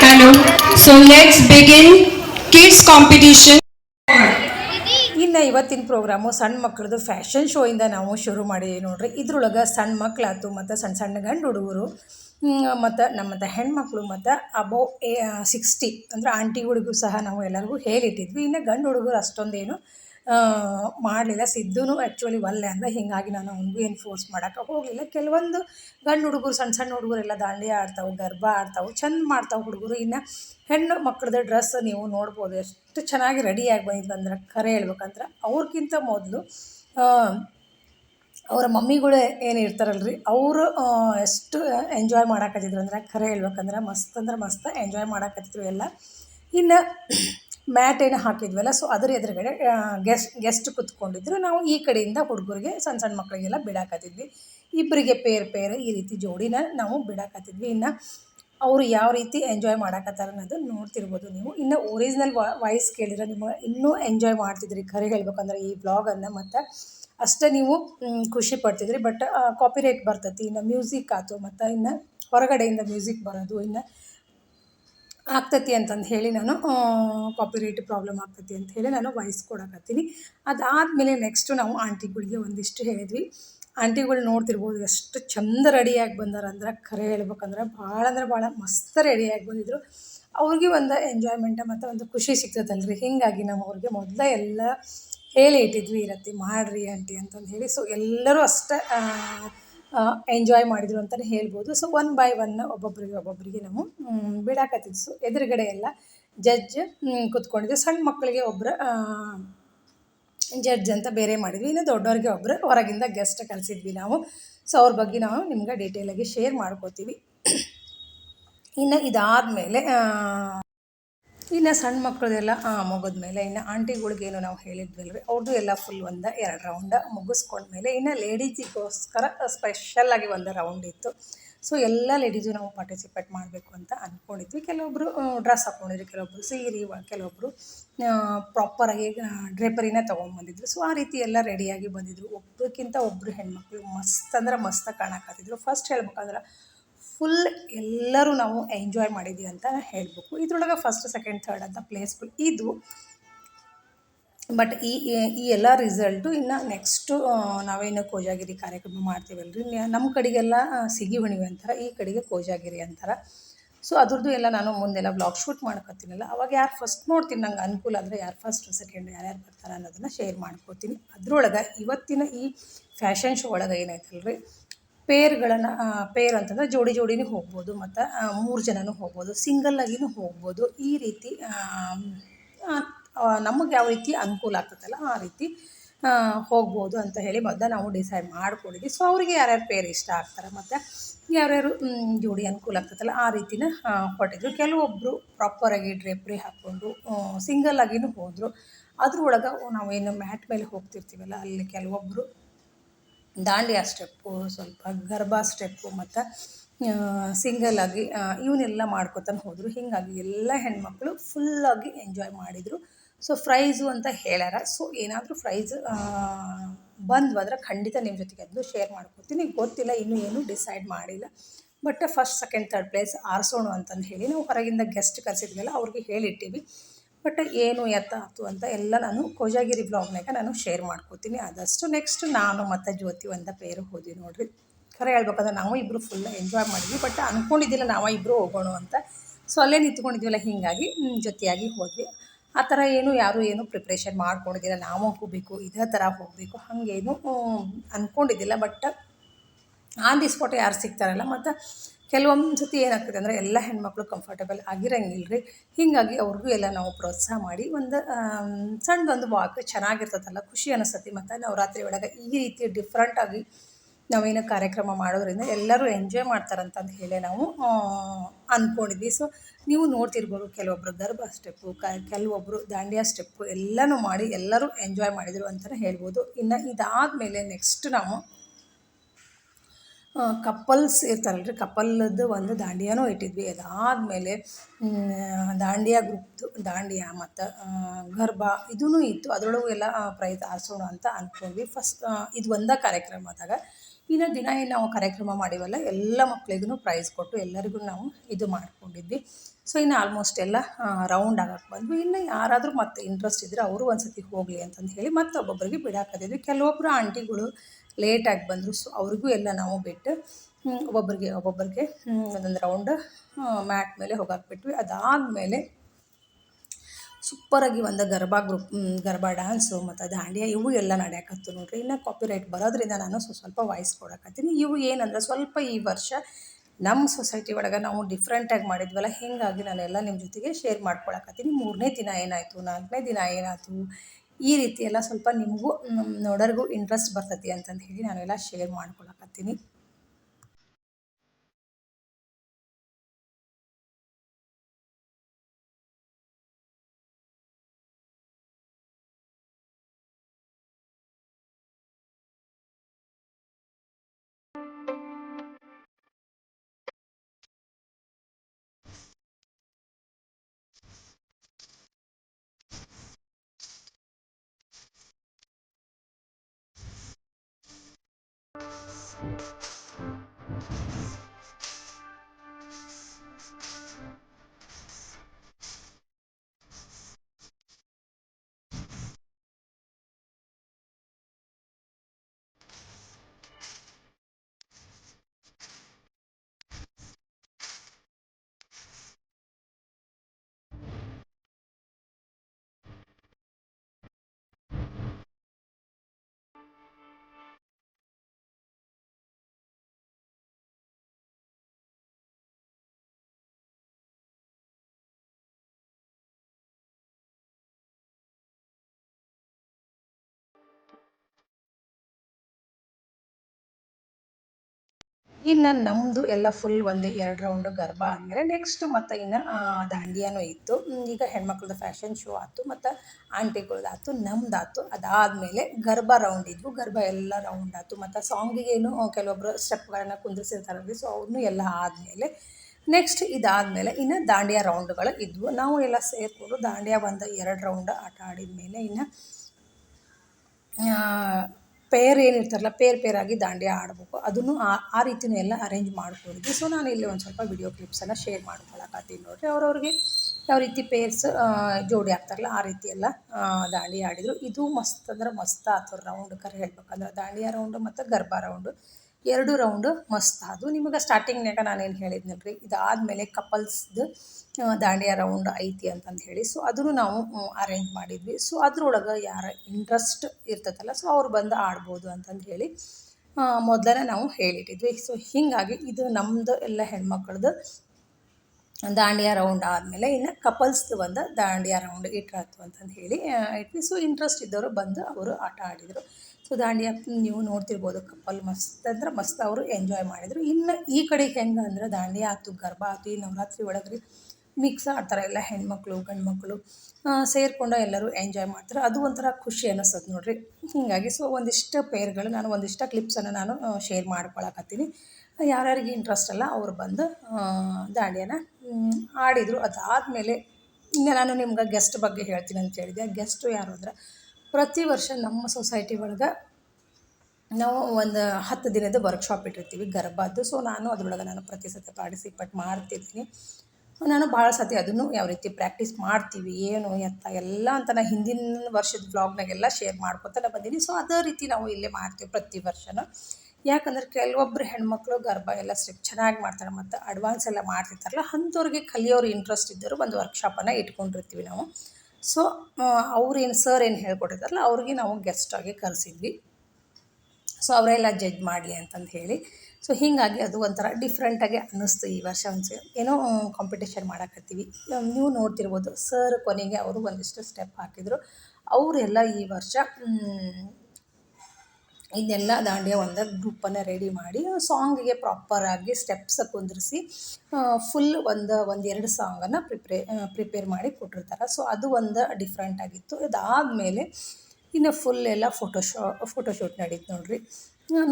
Hello. So, let's begin kids competition. ಇನ್ನು ಇವತ್ತಿನ ಪ್ರೋಗ್ರಾಮು ಸಣ್ಣ ಮಕ್ಕಳದು ಫ್ಯಾಷನ್ ಶೋ ಇಂದ ನಾವು ಶುರು ಮಾಡಿದ್ದೀವಿ ನೋಡ್ರಿ ಇದ್ರೊಳಗೆ ಸಣ್ಣ ಮಕ್ಕಳಾತು ಮತ್ತು ಸಣ್ಣ ಸಣ್ಣ ಗಂಡು ಹುಡುಗರು ಮತ್ತು ನಮ್ಮಂಥ ಹೆಣ್ಮಕ್ಳು ಮತ್ತು ಅಬೋ, ಏ ಸಿಕ್ಸ್ಟಿ ಅಂದರೆ ಆಂಟಿಗಳಿಗೂ ಸಹ ನಾವು ಎಲ್ಲರಿಗೂ ಹೇಳಿಟ್ಟಿದ್ವಿ ಇನ್ನು ಗಂಡು ಹುಡುಗರು ಅಷ್ಟೊಂದೇನು ಮಾಡಲಿಲ್ಲ. ಸಿದ್ದೂ ಆ್ಯಕ್ಚುಲಿ ಒಲ್ಲೆ ಅಂದ್ರೆ ಹೀಗಾಗಿ ನಾನು ಅವನಿಗೂ ಏನು ಫೋರ್ಸ್ ಮಾಡೋಕೆ ಹೋಗಲಿಲ್ಲ. ಕೆಲವೊಂದು ಗಂಡು ಹುಡುಗರು ಸಣ್ಣ ಸಣ್ಣ ಹುಡುಗರೆಲ್ಲ ದಾಂಡಿಯ ಆಡ್ತಾವೆ ಗರ್ಭ ಆಡ್ತಾವೆ, ಚಂದ ಮಾಡ್ತಾವೆ ಹುಡುಗರು. ಇನ್ನು ಹೆಣ್ಣು ಮಕ್ಕಳದ್ದು ಡ್ರೆಸ್ ನೀವು ನೋಡ್ಬೋದು, ಎಷ್ಟು ಚೆನ್ನಾಗಿ ರೆಡಿಯಾಗಿ ಬಂದಿದ್ದು ಅಂದ್ರೆ ಖರೆ ಹೇಳ್ಬೇಕಂದ್ರೆ ಅವ್ರಿಗಿಂತ ಮೊದಲು ಅವರ ಮಮ್ಮಿಗಳೇ ಏನು ಇರ್ತಾರಲ್ರಿ, ಅವರು ಎಷ್ಟು ಎಂಜಾಯ್ ಮಾಡಕತ್ತಿದ್ರು ಅಂದ್ರೆ ಖರೆ ಹೇಳ್ಬೇಕಂದ್ರೆ ಮಸ್ತ್ ಅಂದ್ರೆ ಮಸ್ತ್ ಎಂಜಾಯ್ ಮಾಡಕತ್ತಿದ್ರು ಎಲ್ಲ. ಇನ್ನು ಮ್ಯಾಟ್ ಏನು ಹಾಕಿದ್ವಲ್ಲ ಸೊ ಅದರ ಎದುರುಗಡೆ ಗೆಸ್ಟ್ ಗೆಸ್ಟ್ ಕುತ್ಕೊಂಡಿದ್ರು. ನಾವು ಈ ಕಡೆಯಿಂದ ಹುಡುಗರಿಗೆ ಸಣ್ಣ ಸಣ್ಣ ಮಕ್ಕಳಿಗೆಲ್ಲ ಬಿಡಾಕತ್ತಿದ್ವಿ. ಇಬ್ಬರಿಗೆ ಪೇರ್ ಪೇರ್ ಈ ರೀತಿ ಜೋಡಿನ ನಾವು ಬಿಡಾಕತ್ತಿದ್ವಿ. ಇನ್ನು ಅವರು ಯಾವ ರೀತಿ ಎಂಜಾಯ್ ಮಾಡಾಕತ್ತಾರ ಅನ್ನೋದು ನೋಡ್ತಿರ್ಬೋದು ನೀವು. ಇನ್ನು ಒರಿಜಿನಲ್ ವಾಯ್ಸ್ ಕೇಳಿದ್ರೆ ನಿಮ್ಮ ಇನ್ನೂ ಎಂಜಾಯ್ ಮಾಡ್ತಿದ್ರಿ ಖರೆ ಹೇಳ್ಬೇಕಂದ್ರೆ ಈ ವ್ಲಾಗನ್ನು ಮತ್ತು ಅಷ್ಟೇ ನೀವು ಖುಷಿ ಪಡ್ತಿದ್ರಿ. ಬಟ್ ಕಾಪಿರೈಟ್ ಬರ್ತೈತಿ, ಇನ್ನು ಮ್ಯೂಸಿಕ್ ಆಯ್ತು ಮತ್ತು ಇನ್ನು ಹೊರಗಡೆಯಿಂದ ಮ್ಯೂಸಿಕ್ ಬರೋದು, ಇನ್ನು ಆಗ್ತೈತಿ ಅಂತಂದು ಹೇಳಿ ನಾನು ಕಾಪಿರೈಟ್ ಪ್ರಾಬ್ಲಮ್ ಆಗ್ತೈತಿ ಅಂತ ಹೇಳಿ ನಾನು ವಾಯ್ಸ್ ಕೊಡಕತ್ತೀನಿ ಅದಾದಮೇಲೆ ನೆಕ್ಸ್ಟು ನಾವು ಆಂಟಿಗಳಿಗೆ ಒಂದಿಷ್ಟು ಹೇಳಿದ್ವಿ. ಆಂಟಿಗಳು ನೋಡ್ತಿರ್ಬೋದು ಎಷ್ಟು ಚಂದ ರೆಡಿಯಾಗಿ ಬಂದಾರಂದ್ರೆ ಖರೆ ಹೇಳ್ಬೇಕಂದ್ರೆ ಭಾಳ ಅಂದ್ರೆ ಭಾಳ ಮಸ್ತ್ ರೆಡಿಯಾಗಿ ಬಂದಿದ್ರು. ಅವ್ರಿಗೆ ಒಂದು ಎಂಜಾಯ್ಮೆಂಟ ಮತ್ತು ಒಂದು ಖುಷಿ ಸಿಗ್ತದಲ್ರಿ. ಹೀಗಾಗಿ ನಾವು ಅವ್ರಿಗೆ ಮೊದಲೇ ಎಲ್ಲ ಹೇಳಿ ಇಟ್ಟಿದ್ವಿ, ಇರತ್ತೆ, ಮಾಡಿರಿ ಆಂಟಿ ಅಂತಂದು ಹೇಳಿ. ಸೊ ಎಲ್ಲರೂ ಅಷ್ಟೇ ಎಂಜಾಯ್ ಮಾಡಿದ್ರು ಅಂತಲೇ ಹೇಳ್ಬೋದು. ಸೊ ಒನ್ ಬೈ ಒನ್ ಒಬ್ಬೊಬ್ಬರಿಗೆ ಒಬ್ಬೊಬ್ಬರಿಗೆ ನಾವು ಬಿಡಾಕತ್ತಿದ್ದು ಸೊ ಎದುರುಗಡೆ ಎಲ್ಲ ಜಡ್ಜ್ ಕೂತ್ಕೊಂಡಿದ್ವಿ ಸಣ್ಣ ಮಕ್ಕಳಿಗೆ ಒಬ್ಬರು ಜಡ್ಜ್ ಅಂತ ಬೇರೆ ಮಾಡಿದ್ವಿ. ಇನ್ನು ದೊಡ್ಡವ್ರಿಗೆ ಒಬ್ಬರು ಹೊರಗಿಂದ ಗೆಸ್ಟ್ ಕಳಿಸಿದ್ವಿ ನಾವು. ಸೊ ಅವ್ರ ಬಗ್ಗೆ ನಾವು ನಿಮ್ಗೆ ಡೀಟೇಲಾಗಿ ಶೇರ್ ಮಾಡ್ಕೋತೀವಿ. ಇನ್ನು ಇದಾದಮೇಲೆ ಇನ್ನು ಸಣ್ಣ ಮಕ್ಕಳದೆಲ್ಲ ಮುಗಿದ್ಮೇಲೆ ಇನ್ನು ಆಂಟಿಗಳಿಗೇನು ನಾವು ಹೇಳಿದ್ವಲ್ರಿ ಅವ್ರದ್ದು ಎಲ್ಲ ಫುಲ್ ಒಂದು, ಎರಡು ರೌಂಡ ಮುಗಿಸ್ಕೊಂಡ್ಮೇಲೆ ಇನ್ನು ಲೇಡೀಸಿಗೋಸ್ಕರ ಸ್ಪೆಷಲ್ಲಾಗಿ ಒಂದು ರೌಂಡ್ ಇತ್ತು. ಸೊ ಎಲ್ಲ ಲೇಡೀಸು ನಾವು ಪಾರ್ಟಿಸಿಪೇಟ್ ಮಾಡಬೇಕು ಅಂತ ಅಂದ್ಕೊಂಡಿದ್ವಿ ಕೆಲವೊಬ್ಬರು ಡ್ರೆಸ್ ಹಾಕ್ಕೊಂಡಿದ್ರು ಕೆಲವೊಬ್ಬರು ಸೀರೆ ಕೆಲವೊಬ್ಬರು ಪ್ರಾಪರಾಗಿ ಡ್ರೇಪರಿನ ತೊಗೊಂಬಂದಿದ್ರು ಸೊ ಆ ರೀತಿ ಎಲ್ಲ ರೆಡಿಯಾಗಿ ಬಂದಿದ್ರು. ಒಬ್ರಿಗಿಂತ ಒಬ್ಬರು ಹೆಣ್ಮಕ್ಳು ಮಸ್ತ್ ಅಂದ್ರೆ ಮಸ್ತಾಗಿ ಕಾಣಕತ್ತಿದ್ರು ಫಸ್ಟ್ ಹೇಳ್ಬೇಕಂದ್ರೆ ಫುಲ್ ಎಲ್ಲರೂ ನಾವು ಎಂಜಾಯ್ ಮಾಡಿದ್ದೀವಿ ಅಂತ ಹೇಳಬೇಕು. ಇದ್ರೊಳಗೆ ಫಸ್ಟ್ ಸೆಕೆಂಡ್ ಥರ್ಡ್ ಅಂತ ಪ್ಲೇಸ್ಗಳು ಇದು ಬಟ್ ಈ ಈ ಎಲ್ಲ ರಿಸಲ್ಟು ಇನ್ನು ನೆಕ್ಸ್ಟು ನಾವೇನು ಕೋಜಾಗಿರಿ ಕಾರ್ಯಕ್ರಮ ಮಾಡ್ತೀವಲ್ರಿ? ನಮ್ಮ ಕಡೆಗೆಲ್ಲ ಸಿಗಿ ಹುಣ್ಣಿಮೆ ಅಂತಾರೆ, ಈ ಕಡೆಗೆ ಕೋಜಾಗಿರಿ ಅಂತಾರೆ. ಸೊ ಅದ್ರದ್ದು ಎಲ್ಲ ನಾನು ಮುಂದೆಲ್ಲ ಬ್ಲಾಗ್ ಶೂಟ್ ಮಾಡ್ಕೊತೀನಲ್ಲ, ಅವಾಗ ಯಾರು ಫಸ್ಟ್ ನೋಡ್ತೀನಿ, ನಂಗೆ ಅನುಕೂಲ ಅಂದರೆ ಯಾರು ಫಸ್ಟ್ ಸೆಕೆಂಡ್ ಯಾರ್ಯಾರು ಬರ್ತಾರೆ ಅನ್ನೋದನ್ನು ಶೇರ್ ಮಾಡ್ಕೋತೀನಿ. ಅದರೊಳಗೆ ಇವತ್ತಿನ ಈ ಫ್ಯಾಷನ್ ಶೋ ಒಳಗೆ ಏನೈತಲ್ರಿ ಪೇರ್ಗಳನ್ನು ಪೇರ್ ಅಂತಂದ್ರೆ ಜೋಡಿ ಜೋಡಿನೂ ಹೋಗ್ಬೋದು ಮತ್ತು ಮೂರು ಜನನೂ ಹೋಗ್ಬೋದು, ಸಿಂಗಲ್ ಆಗಿನೂ ಹೋಗ್ಬೋದು. ಈ ರೀತಿ ನಮಗೆ ಯಾವ ರೀತಿ ಅನುಕೂಲ ಆಗ್ತದಲ್ಲ ಆ ರೀತಿ ಹೋಗ್ಬೋದು ಅಂತ ಹೇಳಿ ಮೊದಲು ನಾವು ಡಿಸೈಡ್ ಮಾಡ್ಕೊಂಡಿದ್ವಿ. ಸೊ ಅವರಿಗೆ ಯಾರ್ಯಾರು ಪೇರ್ ಇಷ್ಟ ಆಗ್ತಾರೆ ಮತ್ತು ಯಾರ್ಯಾರು ಜೋಡಿ ಅನುಕೂಲ ಆಗ್ತದಲ್ಲ ಆ ರೀತಿನ ಕೊಟ್ಟಿದ್ರು. ಕೆಲವೊಬ್ಬರು ಪ್ರಾಪರಾಗಿ ಡ್ರೇಪ್ರಿ ಹಾಕ್ಕೊಂಡು ಸಿಂಗಲ್ ಆಗಿನೂ ಹೋದರು. ಅದ್ರೊಳಗೆ ನಾವೇನು ಮ್ಯಾಟ್ ಮೇಲೆ ಹೋಗ್ತಿರ್ತೀವಲ್ಲ, ಅಲ್ಲಿ ಕೆಲವೊಬ್ಬರು ದಾಂಡಿಯಾ ಸ್ಟೆಪ್ಪು, ಸ್ವಲ್ಪ ಗರ್ಭಾ ಸ್ಟೆಪ್ಪು ಮತ್ತು ಆಗಿ ಇವನ್ನೆಲ್ಲ ಮಾಡ್ಕೊತಾನೆ ಹೋದರು. ಹೀಗಾಗಿ ಎಲ್ಲ ಹೆಣ್ಮಕ್ಳು ಫುಲ್ಲಾಗಿ ಎಂಜಾಯ್ ಮಾಡಿದರು. ಸೊ ಫ್ರೈಸು ಅಂತ ಹೇಳ್ಯಾರ. ಸೊ ಏನಾದರೂ ಪ್ರೈಸ್ ಬಂದ್ವಾದ್ರೆ ಖಂಡಿತ ನಿಮ್ಮ ಜೊತೆಗೆ ಅದನ್ನು ಶೇರ್ ಮಾಡ್ಕೊತೀನಿ. ಗೊತ್ತಿಲ್ಲ, ಇನ್ನೂ ಏನು ಡಿಸೈಡ್ ಮಾಡಿಲ್ಲ. But first second third place ಆರಿಸೋಣ ಅಂತಂದು ಹೇಳಿ ನಾವು ಹೊರಗಿಂದ ಗೆಸ್ಟ್ ಕರೆಸಿದ್ವಲ್ಲ, ಅವ್ರಿಗೆ ಹೇಳಿಟ್ಟಿವಿ. ಬಟ್ ಏನು ಎತ್ತ ಆಯ್ತು ಅಂತ ಎಲ್ಲ ನಾನು ಕೋಜಾಗಿರಿ ಬ್ಲಾಗ್ನಾಗ ನಾನು ಶೇರ್ ಮಾಡ್ಕೋತೀನಿ. ಆದಷ್ಟು ನೆಕ್ಸ್ಟ್ ನಾನು ಮತ್ತು ಜ್ಯೋತಿ ಒಂದ ಪೇರು ಹೋದ್ವಿ ನೋಡ್ರಿ. ಖರೆ ಹೇಳ್ಬೇಕಂದ್ರೆ ನಾವು ಇಬ್ಬರು ಫುಲ್ ಎಂಜಾಯ್ ಮಾಡಿದ್ವಿ. ಬಟ್ ಅಂದ್ಕೊಂಡಿದ್ದಿಲ್ಲ ನಾವು ಇಬ್ಬರು ಹೋಗೋಣ ಅಂತ. ಸೊ ಅಲ್ಲೇ ನಿಂತ್ಕೊಂಡಿದ್ವಲ್ಲ, ಹೀಗಾಗಿ ಜೊತೆಯಾಗಿ ಹೋದ್ವಿ. ಆ ಥರ ಏನು ಯಾರೂ ಏನು ಪ್ರಿಪ್ರೇಷನ್ ಮಾಡ್ಕೊಂಡಿದ್ದಿಲ್ಲ. ನಾವು ಹೋಗಬೇಕು, ಇದೇ ಥರ ಹೋಗಬೇಕು, ಹಾಗೇನು ಅಂದ್ಕೊಂಡಿದ್ದಿಲ್ಲ ಬಟ್ ಆನ್ ದಿ ಸ್ಪಾಟ್ ಯಾರು ಸಿಗ್ತಾರಲ್ಲ, ಮತ್ತು ಕೆಲವೊಂದು ಸತಿ ಏನಾಗ್ತದೆ ಅಂದರೆ ಎಲ್ಲ ಹೆಣ್ಮಕ್ಳು ಕಂಫರ್ಟಬಲ್ ಆಗಿರಂಗಿಲ್ಲ ರೀ ಹೀಗಾಗಿ ಅವ್ರಿಗೂ ಎಲ್ಲ ನಾವು ಪ್ರೋತ್ಸಾಹ ಮಾಡಿ ಒಂದು ಸಣ್ಣದೊಂದು ವಾಕ್ ಚೆನ್ನಾಗಿರ್ತದಲ್ಲ, ಖುಷಿ ಅನಿಸ್ತತಿ. ಮತ್ತು ನವರಾತ್ರಿ ಒಳಗೆ ಈ ರೀತಿ ಡಿಫ್ರೆಂಟಾಗಿ ನಾವೇನು ಕಾರ್ಯಕ್ರಮ ಮಾಡೋದ್ರಿಂದ ಎಲ್ಲರೂ ಎಂಜಾಯ್ ಮಾಡ್ತಾರಂತಂದು ಹೇಳಿ ನಾವು ಅಂದ್ಕೊಂಡಿದ್ವಿ ಸೊ ನೀವು ನೋಡ್ತಿರ್ಬೋದು ಕೆಲವೊಬ್ಬರು ಗರ್ಭ ಸ್ಟೆಪ್ಪು ಕ ಕೆಲವೊಬ್ಬರು ದಾಂಡಿಯಾ ಸ್ಟೆಪ್ಪು ಎಲ್ಲನೂ ಮಾಡಿ ಎಲ್ಲರೂ ಎಂಜಾಯ್ ಮಾಡಿದರು ಅಂತಲೇ ಹೇಳ್ಬೋದು. ಇನ್ನು ಇದಾದಮೇಲೆ ನೆಕ್ಸ್ಟ್ ನಾವು ಕಪ್ಪಲ್ಸ್ ರೀ ಕಪಲ್ದು ಒಂದು ದಾಂಡಿಯಾನೂ ಇಟ್ಟಿದ್ವಿ. ಅದಾದಮೇಲೆ ದಾಂಡಿಯಾ ಗ್ರೂಪ್ದು, ದಾಂಡಿಯಾ ಮತ್ತು ಗರ್ಭ ಇದೂ ಇತ್ತು. ಅದರೊಳಗೂ ಎಲ್ಲ ಪ್ರೈಸ್ ಆರಿಸೋಣ ಅಂತ ಅಂದ್ಕೊಂಡ್ವಿ ಫಸ್ಟ್ ಇದು ಒಂದೇ ಕಾರ್ಯಕ್ರಮದಾಗ ಇನ್ನು ದಿನ ಏನು ನಾವು ಕಾರ್ಯಕ್ರಮ ಮಾಡಿವಲ್ಲ. ಎಲ್ಲ ಮಕ್ಕಳಿಗೂ ಪ್ರೈಸ್ ಕೊಟ್ಟು ಎಲ್ಲರಿಗೂ ನಾವು ಇದು ಮಾಡ್ಕೊಂಡಿದ್ವಿ. ಸೊ ಇನ್ನು ಆಲ್ಮೋಸ್ಟ್ ಎಲ್ಲ ರೌಂಡ್ ಆಗಕ್ಕೆ ಬಂದ್ವಿ. ಇನ್ನು ಯಾರಾದರೂ ಮತ್ತೆ ಇಂಟ್ರೆಸ್ಟ್ ಇದ್ದರೆ ಅವರು ಒಂದು ಸತಿ ಹೋಗಲಿ ಅಂತಂದು ಹೇಳಿ ಮತ್ತೆ ಒಬ್ಬೊಬ್ಬರಿಗೆ ಬಿಡಾಕತ್ತಿದ್ವಿ ಕೆಲವೊಬ್ಬರು ಆಂಟಿಗಳು ಲೇಟಾಗಿ ಬಂದರು. ಸೊ ಅವ್ರಿಗೂ ಎಲ್ಲ ನಾವು ಬಿಟ್ಟು ಒಬ್ಬೊಬ್ರಿಗೆ ಒಬ್ಬೊಬ್ಬರಿಗೆ ಒಂದೊಂದು ರೌಂಡ್ ಮ್ಯಾಟ್ ಮೇಲೆ ಹೋಗಾಕ್ಬಿಟ್ವಿ ಬಿಟ್ವಿ ಅದಾದಮೇಲೆ ಸೂಪರಾಗಿ ಒಂದು ಗರ್ಭಾ ಗ್ರೂಪ್ ಗರ್ಭಾ ಡ್ಯಾನ್ಸು ಮತ್ತು ದಾಂಡಿಯಾ ಇವು ಎಲ್ಲ ನಡೆಯಕತ್ತು ನೋಡ್ರಿ. ಇನ್ನು ಕಾಪಿರೈಟ್ ಬರೋದ್ರಿಂದ ನಾನು ಸ್ವ- ಸ್ವಲ್ಪ ವಾಯ್ಸ್ ಕೊಡಕತ್ತೀನಿ. ಇವು ಏನಂದ್ರೆ ಸ್ವಲ್ಪ ಈ ವರ್ಷ ನಮ್ಮ ಸೊಸೈಟಿ ಒಳಗೆ ನಾವು ಡಿಫ್ರೆಂಟಾಗಿ ಮಾಡಿದ್ವಲ್ಲ, ಹೀಗಾಗಿ ನಾನೆಲ್ಲ ನಿಮ್ಮ ಜೊತೆಗೆ ಶೇರ್ ಮಾಡ್ಕೊಳಕತ್ತೀನಿ. ಮೂರನೇ ದಿನ ಏನಾಯಿತು, ನಾಲ್ಕನೇ ದಿನ ಏನಾಯಿತು ಈ ರೀತಿ ಎಲ್ಲ ಸ್ವಲ್ಪ ನಿಮಗೂ ನೋಡೋರಿಗೂ ಇಂಟ್ರೆಸ್ಟ್ ಬರ್ತೈತಿ ಅಂತಂದು ಹೇಳಿ ನಾನೆಲ್ಲ ಶೇರ್ ಮಾಡ್ಕೊಳಕತ್ತೀನಿ. ಇನ್ನು ನಮ್ಮದು ಎಲ್ಲ ಫುಲ್ ಒಂದು ಎರಡು ರೌಂಡು ಗರ್ಭ ಆದಮೇಲೆ ನೆಕ್ಸ್ಟ್ ಮತ್ತು ಇನ್ನು ದಾಂಡಿಯಾನು ಇತ್ತು. ಈಗ ಹೆಣ್ಮಕ್ಳದ್ದು ಫ್ಯಾಷನ್ ಶೋ ಆಯ್ತು ಮತ್ತು ಆಂಟಿಗಳ್ದಾಯ್ತು ನಮ್ಮದಾಯ್ತು ಅದಾದಮೇಲೆ ಗರ್ಭ ರೌಂಡ್ ಇದ್ವು. ಗರ್ಭ ಎಲ್ಲ ರೌಂಡ್ ಆಯ್ತು ಮತ್ತು ಸಾಂಗಿಗೇನು ಕೆಲವೊಬ್ಬರು ಸ್ಟೆಪ್ಗಳನ್ನು ಕುಂದಿರ್ಸಿರ್ತಾರಲ್ರಿ ಸೊ ಅವನ್ನೂ ಎಲ್ಲ ಆದಮೇಲೆ ನೆಕ್ಸ್ಟ್ ಇದಾದಮೇಲೆ ಇನ್ನು ದಾಂಡಿಯಾ ರೌಂಡ್ಗಳು ಇದ್ವು. ನಾವು ಎಲ್ಲ ಸೇರಿಕೊಂಡು ದಾಂಡಿಯಾ ಒಂದು ಎರಡು ರೌಂಡ್ ಆಟ ಆಡಿದ ಮೇಲೆ ಇನ್ನು ಪೇರ್ ಏನಿರ್ತಾರಲ್ಲ, ಪೇರ್ ಪೇರಾಗಿ ದಾಂಡಿಯಾ ಆಡಬೇಕು ಅದನ್ನು ಆ ಆ ರೀತಿಯೂ ಎಲ್ಲ ಅರೇಂಜ್ ಮಾಡ್ಕೊಂಡಿದ್ವಿ ಸೊ ನಾನು ಇಲ್ಲಿ ಒಂದು ಸ್ವಲ್ಪ ವಿಡಿಯೋ ಕ್ಲಿಪ್ಸನ್ನು ಶೇರ್ ಮಾಡ್ಕೊಳಕತ್ತೀನಿ ನೋಡಿರಿ. ಅವ್ರವ್ರಿಗೆ ಯಾವ ರೀತಿ ಪೇರ್ಸ್ ಜೋಡಿ ಆಗ್ತಾರಲ್ಲ ಆ ರೀತಿ ಎಲ್ಲ ದಾಂಡಿ ಆಡಿದರು ಇದು ಮಸ್ತ್ ಅಂದ್ರೆ ಮಸ್ತ್ ಆತು ರೌಂಡ್ ಕರೆ ಹೇಳ್ಬೇಕಂದ್ರೆ. ದಾಂಡಿಯಾ ರೌಂಡು ಮತ್ತು ಗರ್ಭ ರೌಂಡು ಎರಡು ರೌಂಡು ಮಸ್ತ್ ಅದು ನಿಮಗೆ ಸ್ಟಾರ್ಟಿಂಗ್ನಾಗ ನಾನೇನು ಹೇಳಿದ್ನಲ್ಲ ರೀ ಇದಾದಮೇಲೆ ಕಪಲ್ಸ್ದು ದಾಂಡಿಯಾ ರೌಂಡ್ ಐತಿ ಅಂತಂದು ಹೇಳಿ. ಸೊ ಅದನ್ನು ನಾವು ಅರೇಂಜ್ ಮಾಡಿದ್ವಿ. ಸೊ ಅದ್ರೊಳಗೆ ಯಾರ ಇಂಟ್ರೆಸ್ಟ್ ಇರ್ತೈತಲ್ಲ ಸೊ ಅವ್ರು ಬಂದು ಆಡ್ಬೋದು ಅಂತಂದು ಹೇಳಿ ಮೊದಲನೇ ನಾವು ಹೇಳಿಟ್ಟಿದ್ವಿ. ಸೊ ಹೀಗಾಗಿ ಇದು ನಮ್ಮದು ಎಲ್ಲ ಹೆಣ್ಮಕ್ಳದ್ದು ದಾಂಡಿಯಾ ರೌಂಡ್ ಆದಮೇಲೆ ಇನ್ನು ಕಪಲ್ಸ್ದು ಒಂದು ದಾಂಡಿಯಾ ರೌಂಡ್ ಇಟ್ರಾತು ಅಂತಂದು ಹೇಳಿ ಇಟ್ವಿ. ಸೊ ಇಂಟ್ರೆಸ್ಟ್ ಇದ್ದವರು ಬಂದು ಅವರು ಆಟ ಆಡಿದರು. ಸೊ ದಾಂಡಿಯಾ, ನೀವು ನೋಡ್ತಿರ್ಬೋದು ಕಪಲ್ ಮಸ್ತ್ ಅಂದ್ರೆ ಮಸ್ತ್ ಅವರು ಎಂಜಾಯ್ ಮಾಡಿದರು. ಇನ್ನು ಈ ಕಡೆಗೆ ಹೆಂಗೆ ಅಂದ್ರೆ ದಾಂಡಿಯಾ ಆಯ್ತು ಗರ್ಭ ಆಯ್ತು ಈ ನವರಾತ್ರಿ ಒಳಗೆ ರೀ ಮಿಕ್ಸ್ ಆಡ್ತಾರೆ ಎಲ್ಲ ಹೆಣ್ಮಕ್ಳು ಗಂಡು ಮಕ್ಕಳು ಸೇರಿಕೊಂಡು ಎಲ್ಲರೂ ಎಂಜಾಯ್ ಮಾಡ್ತಾರೆ. ಅದು ಒಂಥರ ಖುಷಿ ಅನ್ನಿಸ್ತದೆ ನೋಡ್ರಿ. ಹೀಗಾಗಿ ಸೊ ಒಂದಿಷ್ಟು ಪೇರ್ಗಳು ನಾನು ಒಂದಿಷ್ಟು ಕ್ಲಿಪ್ಸನ್ನು ನಾನು ಶೇರ್ ಮಾಡ್ಕೊಳಕತ್ತೀನಿ. ಯಾರ್ಯಾರಿಗೆ ಇಂಟ್ರೆಸ್ಟ್ ಅಲ್ಲ ಅವ್ರು ಬಂದು ದಾಂಡಿಯನ್ನ ಆಡಿದರು. ಅದಾದಮೇಲೆ ಇನ್ನು ನಾನು ನಿಮ್ಗೆ ಗೆಸ್ಟ್ ಬಗ್ಗೆ ಹೇಳ್ತೀನಿ ಅಂತ ಹೇಳಿದೆ. ಗೆಸ್ಟು ಯಾರು ಅಂದ್ರೆ ಪ್ರತಿ ವರ್ಷ ನಮ್ಮ ಸೊಸೈಟಿ ಒಳಗೆ ನಾವು ಒಂದು ಹತ್ತು ದಿನದ ವರ್ಕ್ಶಾಪ್ ಇಟ್ಟಿರ್ತೀವಿ ಗರ್ಭದ್ದು. ಸೊ ನಾನು ಅದರೊಳಗೆ ನಾನು ಪ್ರತಿ ಸತಿ ಪಾರ್ಟಿಸಿಪೇಟ್ ಮಾಡ್ತಿರ್ತೀನಿ ನಾನು ಭಾಳ ಸತಿ ಅದನ್ನು ಯಾವ ರೀತಿ ಪ್ರಾಕ್ಟೀಸ್ ಮಾಡ್ತೀವಿ, ಏನು ಎತ್ತ ಎಲ್ಲ ಅಂತ ನಾನು ಹಿಂದಿನ ವರ್ಷದ ಬ್ಲಾಗ್ನಾಗೆಲ್ಲ ಶೇರ್ ಮಾಡ್ಕೊತಾನೆ ಬಂದೀನಿ. ಸೊ ಅದೇ ರೀತಿ ನಾವು ಇಲ್ಲೇ ಮಾಡ್ತೀವಿ ಪ್ರತಿ ವರ್ಷನೂ. ಯಾಕಂದ್ರೆ ಕೆಲವೊಬ್ಬರು ಹೆಣ್ಮಕ್ಳು ಗರ್ಭ ಎಲ್ಲ ಸ್ಟೆಪ್ ಚೆನ್ನಾಗಿ ಮಾಡ್ತಾರೆ ಮತ್ತು ಅಡ್ವಾನ್ಸ್ ಎಲ್ಲ ಮಾಡ್ತಿರ್ತಾರಲ್ಲ, ಅಂಥವ್ರಿಗೆ ಕಲಿಯೋರು ಇಂಟ್ರೆಸ್ಟ್ ಇದ್ದರು ಒಂದು ವರ್ಕ್ಶಾಪನ್ನು ಇಟ್ಕೊಂಡಿರ್ತೀವಿ ನಾವು. ಸೊ ಅವ್ರೇನು ಸರ್ ಏನು ಹೇಳ್ಕೊಟ್ಟಿದ್ದಾರಲ್ಲ ಅವ್ರಿಗೆ ನಾವು ಗೆಸ್ಟಾಗಿ ಕರೆಸಿದ್ವಿ. ಸೊ ಅವರೆಲ್ಲ ಜಡ್ಜ್ ಮಾಡಲಿ ಅಂತಂದು ಹೇಳಿ. ಸೊ ಹೀಗಾಗಿ ಅದು ಒಂಥರ ಡಿಫ್ರೆಂಟಾಗಿ ಅನ್ನಿಸ್ತು ಈ ವರ್ಷ ಒಂದು ಏನೋ ಕಾಂಪಿಟೇಷನ್ ಮಾಡಕತ್ತೀವಿ. ನೀವು ನೋಡ್ತಿರ್ಬೋದು ಸರ್ ಕೊನೆಗೆ ಅವರು ಒಂದಿಷ್ಟು ಸ್ಟೆಪ್ ಹಾಕಿದರು. ಅವರೆಲ್ಲ ಈ ವರ್ಷ ಇದೆಲ್ಲ ದಾಂಡಿಯ ಒಂದು ಗ್ರೂಪನ್ನು ರೆಡಿ ಮಾಡಿ ಸಾಂಗಿಗೆ ಪ್ರಾಪರಾಗಿ ಸ್ಟೆಪ್ಸ್ ಕುಂದಿರಿಸಿ ಫುಲ್ ಒಂದು, ಒಂದೆರಡು ಸಾಂಗನ್ನು ಪ್ರಿಪ್ರೇ ಪ್ರಿಪೇರ್ ಮಾಡಿ ಕೊಟ್ಟಿರ್ತಾರೆ. ಸೊ ಅದು ಒಂದು ಡಿಫ್ರೆಂಟ್ ಆಗಿತ್ತು. ಇದಾದಮೇಲೆ, ಇನ್ನು ಫುಲ್ ಎಲ್ಲ ಫೋಟೋಶಾ ಫೋಟೋಶೂಟ್ ನಡೀತು ನೋಡ್ರಿ.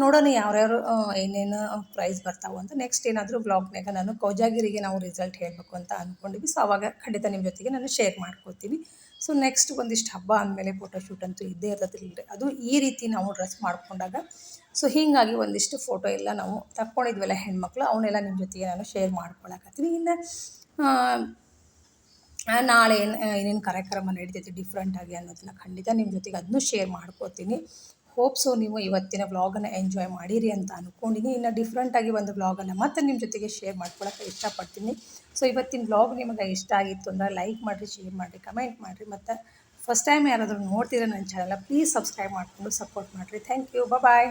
ನೋಡೋಣ ಯಾರ್ಯಾರು ಏನೇನು ಪ್ರೈಸ್ ಬರ್ತಾವೆ ಅಂತ. ನೆಕ್ಸ್ಟ್ ಏನಾದರೂ ಬ್ಲಾಗ್ನಾಗ ನಾನು ಕೌಜಾಗಿರಿಗೆ ನಾವು ರಿಸಲ್ಟ್ ಹೇಳಬೇಕು ಅಂತ ಅಂದ್ಕೊಂಡಿದ್ವಿ ಸೊ ಅವಾಗ ಖಂಡಿತ ನಿಮ್ಮ ಜೊತೆಗೆ ನಾನು ಶೇರ್ ಮಾಡ್ಕೊತೀನಿ. ಸೊ ನೆಕ್ಸ್ಟ್ ಒಂದಿಷ್ಟು ಹಬ್ಬ ಅಂದಮೇಲೆ ಫೋಟೋಶೂಟ್ ಅಂತೂ ಇದ್ದೇ ಇರ್ತದಿಲ್ಲ ಅದು ಈ ರೀತಿ ನಾವು ಡ್ರೆಸ್ ಮಾಡ್ಕೊಂಡಾಗ. ಸೊ ಹೀಗಾಗಿ ಒಂದಿಷ್ಟು ಫೋಟೋ ಎಲ್ಲ ನಾವು ತಕ್ಕೊಂಡಿದ್ವಲ್ಲ ಹೆಣ್ಮಕ್ಳು, ಅವನ್ನೆಲ್ಲ ನಿಮ್ಮ ಜೊತೆಗೆ ನಾನು ಶೇರ್ ಮಾಡ್ಕೊಳಕತ್ತೀನಿ. ಇನ್ನು ನಾಳೆ ಏನು ಏನೇನು ಕಾರ್ಯಕ್ರಮ ನಡೀತೈತಿ ಡಿಫ್ರೆಂಟಾಗಿ ಅನ್ನೋದನ್ನ ಖಂಡಿತ ನಿಮ್ಮ ಜೊತೆಗೆ ಅದನ್ನೂ ಶೇರ್ ಮಾಡ್ಕೋತೀನಿ. ಹೋಪ್ ಸೊ ನೀವು ಇವತ್ತಿನ ವ್ಲಾಗನ್ನು ಎಂಜಾಯ್ ಮಾಡಿರಿ ಅಂತ ಅಂದ್ಕೊಂಡಿನಿ ಇನ್ನು ಡಿಫ್ರೆಂಟಾಗಿ ಒಂದು ವ್ಲಾಗನ್ನು ಮತ್ತೆ ನಿಮ್ಮ ಜೊತೆಗೆ ಶೇರ್ ಮಾಡ್ಕೊಳಕ್ಕೆ ಇಷ್ಟಪಡ್ತೀನಿ. ಸೊ ಇವತ್ತಿನ ವ್ಲಾಗ್ ನಿಮಗೆ ಇಷ್ಟ ಆಗಿತ್ತು ಅಂದರೆ ಲೈಕ್ ಮಾಡಿರಿ ಶೇರ್ ಮಾಡಿರಿ ಕಮೆಂಟ್ ಮಾಡಿರಿ. ಮತ್ತು ಫಸ್ಟ್ ಟೈಮ್ ಯಾರಾದರೂ ನೋಡ್ತೀರಾ ನನ್ನ ಚಾನಲ್ ಪ್ಲೀಸ್ ಸಬ್ಸ್ಕ್ರೈಬ್ ಮಾಡಿಕೊಂಡು ಸಪೋರ್ಟ್ ಮಾಡಿರಿ. Thank you bye